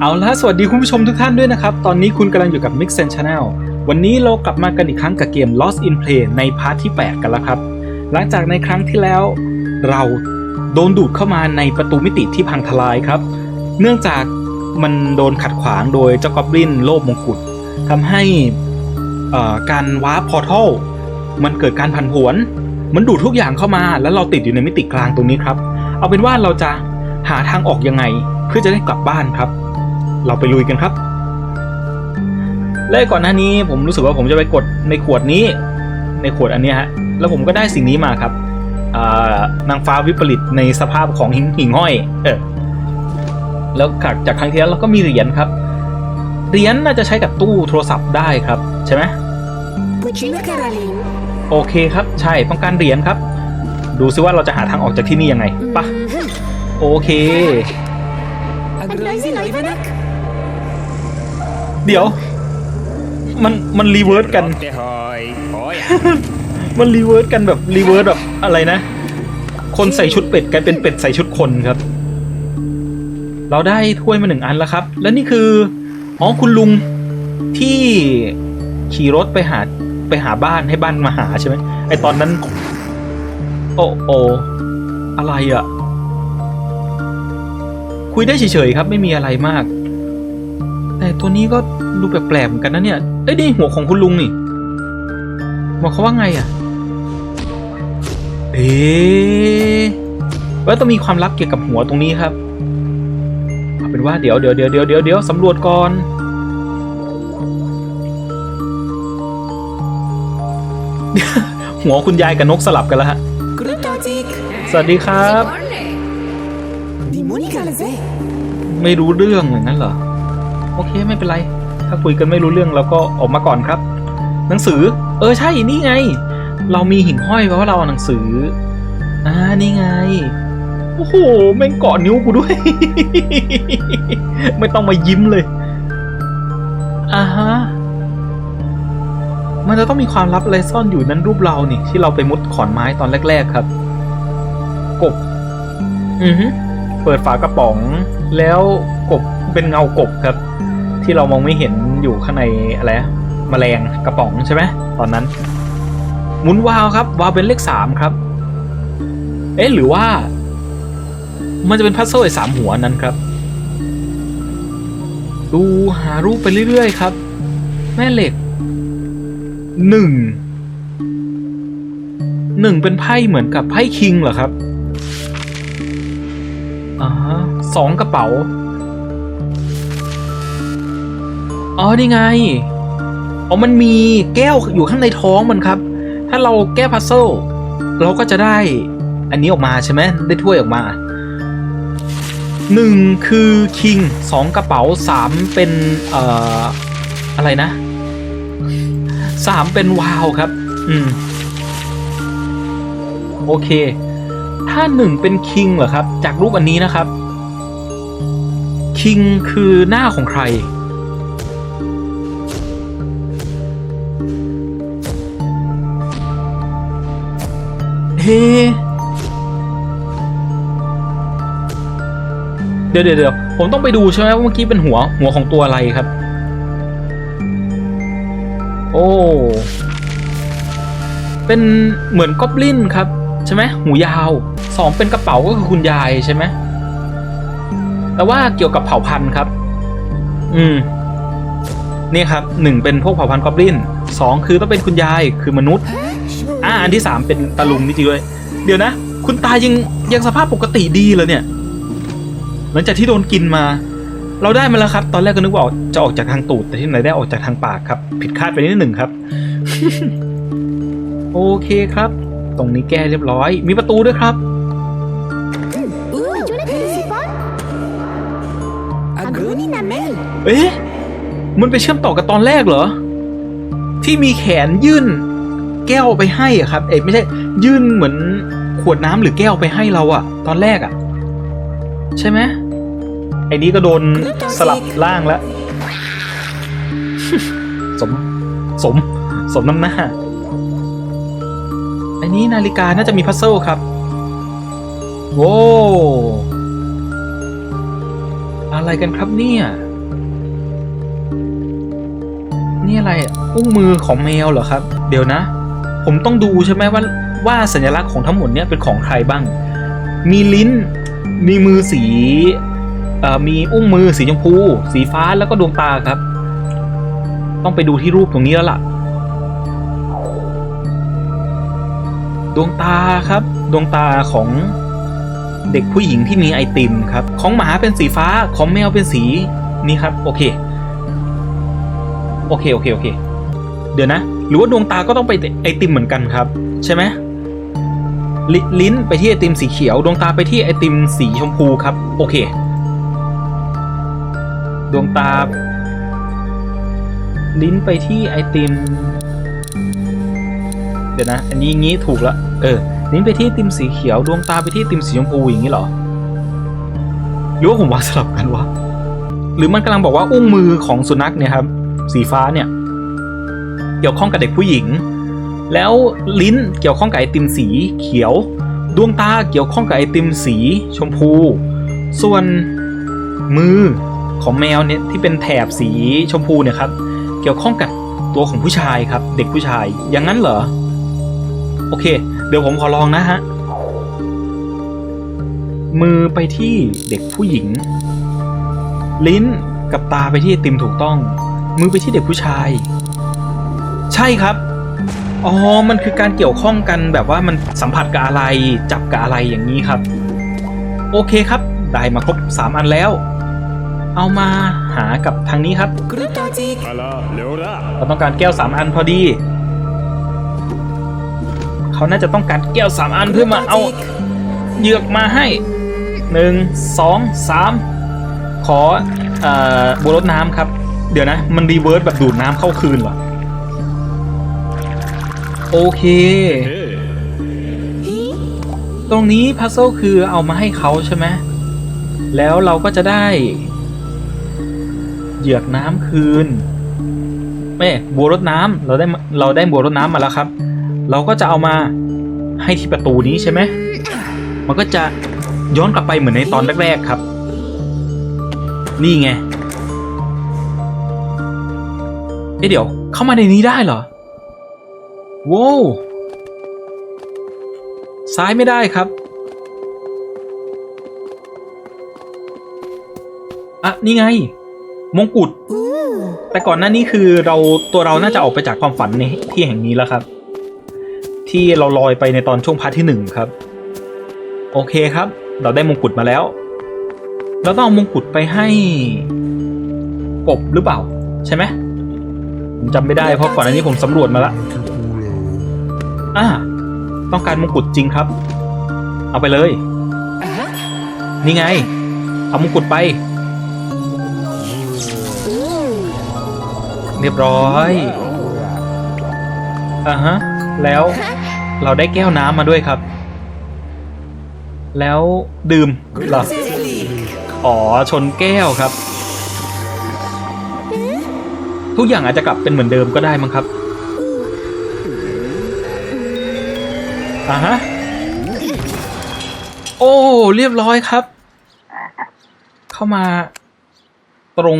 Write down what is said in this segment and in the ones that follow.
เอาละสวัสดีคุณผู้ชมทุกท่านด้วยนะครับ ตอนนี้คุณกำลังอยู่กับ Mix and Channel วันนี้เรากลับมากันอีกครั้งกับเกม Lost in Play ในพาร์ทที่ 8 กันแล้วครับ หลังจากในครั้งที่แล้วเราโดนดูดเข้ามาในประตูมิติที่พังทลายครับ เนื่องจากมันโดนขัดขวางโดยเจ้ากอบลินโลบมงกุฎทำให้การวาร์ปพอร์ทัลมันเกิดการผันผวน มันดูดทุกอย่างเข้ามา แล้วเราติดอยู่ในมิติกลางตรงนี้ครับ เอาเป็นว่าเราจะหาทางออกยังไงเพื่อจะได้กลับบ้านครับ เราไปลุยกันครับ และก่อนหน้านี้ผมรู้สึกว่าผมจะไปกดในขวดนี้ ในขวดอันเนี้ยฮะ แล้วผมก็ได้สิ่งนี้มาครับอ่านางฟ้าวิปริตในสภาพของหิ่งหิ่งห้อย เออ แล้วจากครั้งที่แล้วเราก็มีเหรียญครับ เหรียญน่าจะใช้กับตู้โทรศัพท์ได้ครับใช่ไหม Puccina Caroline. โอเคครับ ใช่ต้องการเหรียญครับ ดูซิว่าเราจะหาทางออกจากที่นี่ยังไงปะโอเค Agroisi Noivanak. เดี๋ยว มันมันรีเวิร์สกัน Det har Oj. มันรีเวิร์สกันแบบรีเวิร์สแบบอะไรนะ คนใส่ชุดเป็ดกลายเป็นเป็ดใส่ชุดคนครับ เราได้ถ้วยมาหนึ่งอันแล้วครับ และนี่คืออ๋อคุณลุงที่ขี่รถไปหาไปหาบ้านให้บ้านมาหาใช่ไหมไอตอนนั้น โอ้โออะไรอะ่ะ คุยได้เฉยๆครับ ไม่มีอะไรมาก แต่ตัวนี้ก็ ดูแปลกๆเหมือนกันนะเนี่ยเอ้ยนี่หัวของคุณลุงนี่บอกเขาว่าไงอะ่ะ เอ๊ะว่าต้องมีความลับเกี่ยวกับหัวตรงนี้ครับเอาเป็นว่าเดี๋ยวเดี๋ยวเดี๋ยวเดี๋ยวเดี๋ยวเดี๋ยวสำรวจก่อนหัวคุณยายกับนกสลับกันแล้วฮะ Krutotik. สวัสดีครับ Di Monica Leze. ไม่รู้เรื่องอย่างนั้นเหรอ โอเคไม่เป็นไร ถ้าคุยกันไม่รู้เรื่องเราก็ออกมาก่อนครับ หนังสือ เออใช่นี่ไง เรามีหิ่งห้อยเพราะว่าเราเอาหนังสืออ่านี่ไงโอ้โหแม่งเกาะนิ้วกูด้วย ไม่ต้องมายิ้มเลยอ่าฮะมันจะต้องมีความลับอะไรซ่อนอยู่นั้นรูปเรานี่ ที่เราไปมุดขอนไม้ตอนแรก ๆครับ กบ อือฮึเปิดฝากระป๋อง แล้วกบเป็นเงากบครับ ที่เรามองไม่เห็นอยู่ข้างในอะไรนะแมลงกระป๋องใช่ไหมตอนนั้น หมุนวาวครับวาวเป็นเลขสามครับ เอ๊ะหรือว่า มันจะเป็นพัซเซิลไอ้สามหัวนั้นครับ ดูหารูปไปเรื่อยๆครับ แม่เหล็กหนึ่งหนึ่งเป็นไพ่เหมือนกับไพ่คิงเหรอครับอ่าฮะสองกระเป๋า อ๋อนี่ไง อ๋อมันมีแก้วอยู่ข้างในท้องมันครับ ถ้าเราแก้พัซเซิลเราก็จะได้อันนี้ออกมาใช่ไหมได้ถ้วยออกมาหนึ่งคือคิงสองกระเป๋าสามเป็นเอ่ออะไรนะสามเป็นวาวครับ อืม โอเค ถ้าหนึ่งเป็นคิงเหรอครับ จากรูปอันนี้นะครับ คิงคือหน้าของใคร เดี๋ยวเดี๋ยวผมต้องไปดูใช่ไหมว่าเมื่อกี้เป็นหัวหัวของตัวอะไรครับ โอ้ เป็นเหมือนกอบลินครับ ใช่ไหมหูยาวสองเป็นกระเป๋าก็คือคุณยายใช่ไหมแต่ว่าเกี่ยวกับเผ่าพันธุ์ครับ อืม นี่ครับหนึ่งเป็นพวกเผ่าพันธุ์กอบลินสองคือต้องเป็นคุณยายคือมนุษย์ อ่าอันที่สามเป็นตาลุงนี่จริงด้วย เดี๋ยวนะ คุณตายังยังสภาพปกติดีเลยเนี่ย หลังจากที่โดนกินมา เราได้มาแล้วครับ ตอนแรกก็นึกว่าออกจะออกจากทางตูด แต่ที่ไหนได้ออกจากทางปากครับ ผิดคาดไปนิดหนึ่งครับ โอเคครับ ตรงนี้แก้เรียบร้อย มีประตูด้วยครับ Ooh, Agroni Namel. เอ๊ะมันไปเชื่อมต่อกับตอนแรกเหรอ ที่มีแขนยื่น แก้วไปให้อะครับ เอ้ไม่ใช่ยื่นเหมือนขวดน้ำหรือแก้วไปให้เราอะ ตอนแรกอะ ใช่ไหมไอ้นี้ก็โดนสลับร่างแล้ว สม สม สมน้ำหน้าอันนี้นาฬิกาน่าจะมีพัซเซิลครับ โว้อะไรกันครับเนี่ย นี่อะไรอุ้งมือของแมวเหรอครับ เดี๋ยวนะ ผมต้องดูใช่ไหมว่าว่าสัญลักษณ์ของทั้งหมดเนี้ยเป็นของใครบ้าง มีลิ้น มีมือสีอมีอุ้งมือสีชมพู สีฟ้าแล้วก็ดวงตาครับ ต้องไปดูที่รูปตรงนี้แล้วล่ะ ดวงตาครับ ดวงตาของเด็กผู้หญิงที่มีไอติมครับ ของหมาเป็นสีฟ้าของแมวเป็นสีนี่ครับ โอเค โอเค โอเค โอเค เดี๋ยวนะ หรือว่าดวงตาก็ต้องไปไอติมเหมือนกันครับ ใช่ไหมลลิ้นไปที่ไอติมสีเขียว ดวงตาไปที่ไอติมสีชมพูครับ โอเค ดวงตา ลิ้นไปที่ไอติม เดี๋ยวนะ อันนี้งี้ถูกแล้วเออ ลิ้นไปที่ติมสีเขียว ดวงตาไปที่ติมสีชมพูอย่างนี้เหรอหรือว่าผมว่าสลับกันวะหรือมันกำลังบอกว่าอุ้งมือของสุนัขเนี่ยครับ สีฟ้าเนี่ย เกี่ยวข้องกับเด็กผู้หญิง แล้วลิ้นเกี่ยวข้องกับไอติมสีเขียว ดวงตาเกี่ยวข้องกับไอติมสีชมพู ส่วนมือของแมวเนี่ยที่เป็นแถบสีชมพูเนี่ยครับ เกี่ยวข้องกับตัวของผู้ชายครับ เด็กผู้ชายอย่างนั้นเหรอ โอเค เดี๋ยวผมขอลองนะฮะมือไปที่เด็กผู้หญิง ลิ้นกับตาไปที่ติมถูกต้อง มือไปที่เด็กผู้ชาย ใช่ครับ อ๋อ มันคือการเกี่ยวข้องกันแบบว่ามันสัมผัสกับอะไร จับกับอะไรอย่างนี้ครับ โอเคครับ ได้มาครบ 3 อันแล้ว เอามาหากับทางนี้ครับเราต้องการแก้ว 3 อันพอดี เขาน่าจะต้องการแก้ว 3 อันเพื่อมาเอาเยือกมาให้หนึ่งสองสามขอบัวรดน้ำครับ เดี๋ยวนะ มันรีเวิร์สแบบดูดน้ำเข้าคืนเหรอ โอเคええตรงนี้พัซเซิลคือเอามาให้เขาใช่ไหมแล้วเราก็จะได้ เหยือกน้ำคืนแม่บัวรดน้ำเราได้มาเราได้บัวรดน้ำมาแล้วครับ เราก็จะเอามาให้ที่ประตูนี้ใช่ไหมมันก็จะย้อนกลับไปเหมือนในตอนแรกๆครับ นี่ไงเอ๊ะเดี๋ยวเข้ามาในนี้ได้เหรอ ว้าวซ้ายไม่ได้ครับ อะ นี่ไง มงกุฎ แต่ก่อนหน้านี้คือเราตัวเราน่าจะออกไปจากความฝันในที่แห่งนี้แล้วครับ ที่เราลอยไปในตอนช่วงพาร์ทที่หนึ่งครับ โอเคครับ เราได้มงกุฎมาแล้ว เราต้องเอามงกุฎไปให้กบหรือเปล่า ใช่ไหมผมจำไม่ได้เพราะก่อนหน้านี้ผมสำรวจมาแล้ว อ่าต้องการมงกุฎจริงครับ เอาไปเลย นี่ไง เอามงกุฎไป เรียบร้อยอ่าฮะ แล้วเราได้แก้วน้ำมาด้วยครับ แล้วดื่มเหรออ๋อ ชนแก้วครับ ทุกอย่างอาจจะกลับเป็นเหมือนเดิมก็ได้มั้งครับ อะฮะ โอ้ เรียบร้อยครับ เข้ามาตรง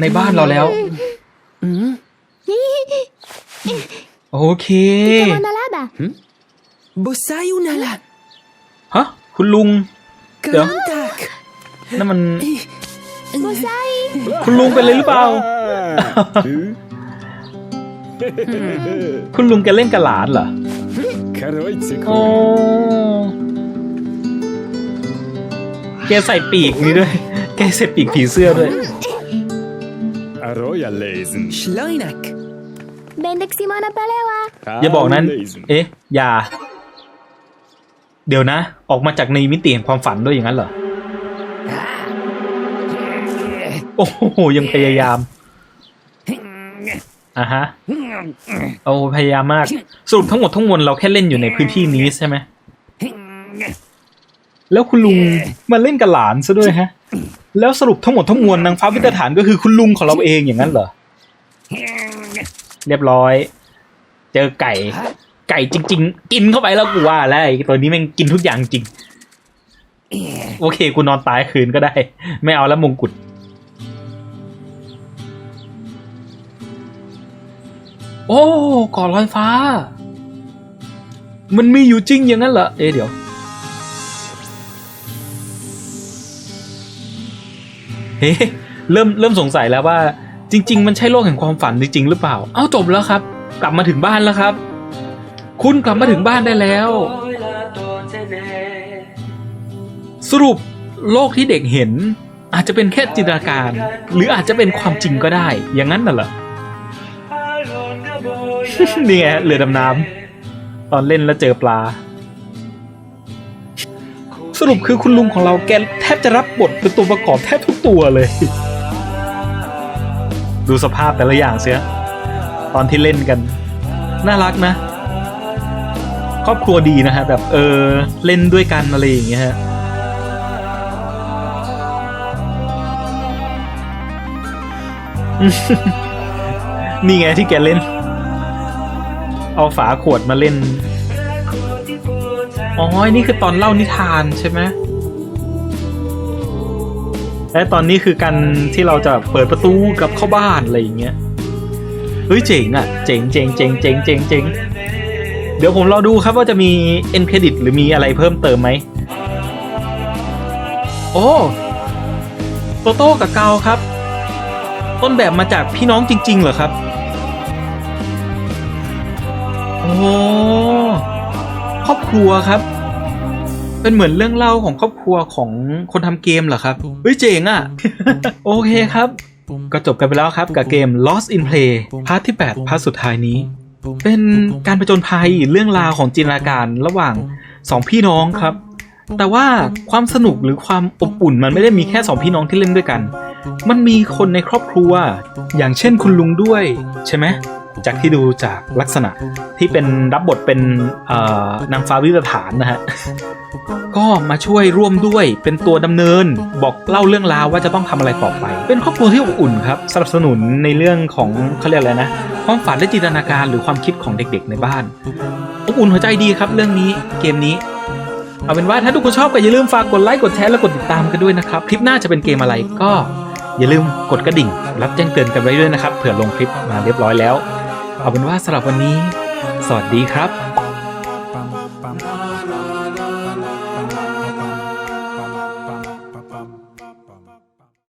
ในบ้านเราแล้ว โอเคบุษายุนาละฮะ คุณลุง เดี๋ยวนั่นมันคุณลุงเป็นอะไรหรือเปล่า คุณลุงแกเล่นกระหลานเหรอ Короче, แกใส่ปีกนี้ด้วย แกใส่ปีกผีเสื้อด้วย Ароя Лейзен. Schleinak. Bendek Simona Palewa. อย่าบอกนั้น เอ๊ะ อย่า เดี๋ยวนะ ออกมาจากในมิติแห่งความฝันด้วยอย่างนั้นเหรอ โอ้โห ยังพยายาม อะฮะโอ้พยายามมากสรุปทั้งหมดทั้งมวลเราแค่เล่นอยู่ในพื้นที่นี้ใช่ไหมแล้วคุณลุงมาเล่นกับหลานซะด้วยฮะ แล้วสรุปทั้งหมดทั้งมวลนางฟ้าวิตรฐานก็คือคุณลุงของเราเองอย่างนั้นเหรอ เรียบร้อย เจอไก่ ไก่จริง ๆ กินเข้าไปแล้วกูว่าแล้วไอ้ตัวนี้แม่งกินทุกอย่างจริง โอเค กูนอนตายคืนก็ได้ ไม่เอาแล้วมงกุฎ โอ้กาะลอยฟ้า มันมีอยู่จริงอย่างนั้นเหรอ เอ๊เดี๋ยว เฮ้เริ่มเริ่มสงสัยแล้วว่า จริง ๆ มันใช่โลกแห่งความฝันจริง ๆ หรือเปล่า เอ้าจบแล้วครับ กลับมาถึงบ้านแล้วครับ คุณกลับมาถึงบ้านได้แล้ว สรุปโลกที่เด็กเห็น อาจจะเป็นแค่จินตนาการ หรืออาจจะเป็นความจริงก็ได้ อย่างนั้นน่ะเหรอ นี่ไงเรือดำน้ำตอนเล่นแล้วเจอปลา สรุปคือคุณลุงของเราแกแทบจะรับบทเป็นตัวประกอบแทบทุกตัวเลย ดูสภาพแต่ละอย่างเสีย ตอนที่เล่นกัน น่ารักนะ ครอบครัวดีนะฮะ แบบเออ เล่นด้วยกันอะไรอย่างเงี้ยฮะนี่ไงที่แกเล่น เอาฝาขวดมาเล่น อ๋อ นี่คือตอนเล่านิทานใช่ไหมและตอนนี้คือการที่เราจะเปิดประตูกลับเข้าบ้านอะไรอย่างเงี้ย เฮ้ยเจ๋งอะเจ๋งเจ๋งเจ๋งเจ๋งเจ๋งเจ๋งเดี๋ยวผมรอดูครับว่าจะมีเอ็นเครดิตหรือมีอะไรเพิ่มเติมไหม โอ้โตโต้กับเกาครับ ต้นแบบมาจากพี่น้องจริง ๆ เหรอครับ โอ้ครอบครัวครับ เป็นเหมือนเรื่องเล่าของครอบครัวของคนทำเกมเหรอครับเฮ้ยเจ๋งอะ โอเคครับ ก็จบกันไปแล้วครับกับเกม Lost in Play พาร์ทที่ 8 พาร์ทสุดท้ายนี้ เป็นการผจญภัยเรื่องราวของจินตนาการระหว่างสองพี่น้องครับ แต่ว่าความสนุกหรือความอบอุ่นมันไม่ได้มีแค่สองพี่น้องที่เล่นด้วยกัน มันมีคนในครอบครัว อย่างเช่นคุณลุงด้วยใช่ไหม จากที่ดูจากลักษณะที่เป็นรับบทเป็นนางฟ้าวิรฐานนะฮะก็มาช่วยร่วมด้วยเป็นตัวดำเนิน บอกเล่าเรื่องราวว่าจะต้องทำอะไรต่อไป เป็นครอบครัวที่อบอุ่นครับสนับสนุนในเรื่องของเขาเรียกอะไรนะ ความฝันและจินตนาการหรือความคิดของเด็กๆในบ้านอบอุ่นหัวใจดีครับ เรื่องนี้เกมนี้เอาเป็นว่าถ้าทุกคนชอบก็อย่าลืมฝากกดไลค์กดแชร์และกดติดตามกันด้วยนะครับ คลิปหน้าจะเป็นเกมอะไรก็ อย่าลืมกดกระดิ่ง รับแจ้งเตือนกันไว้ด้วยนะครับเผื่อลงคลิปมาเรียบร้อยแล้ว เอาเป็นว่าสำหรับวันนี้ สวัสดีครับ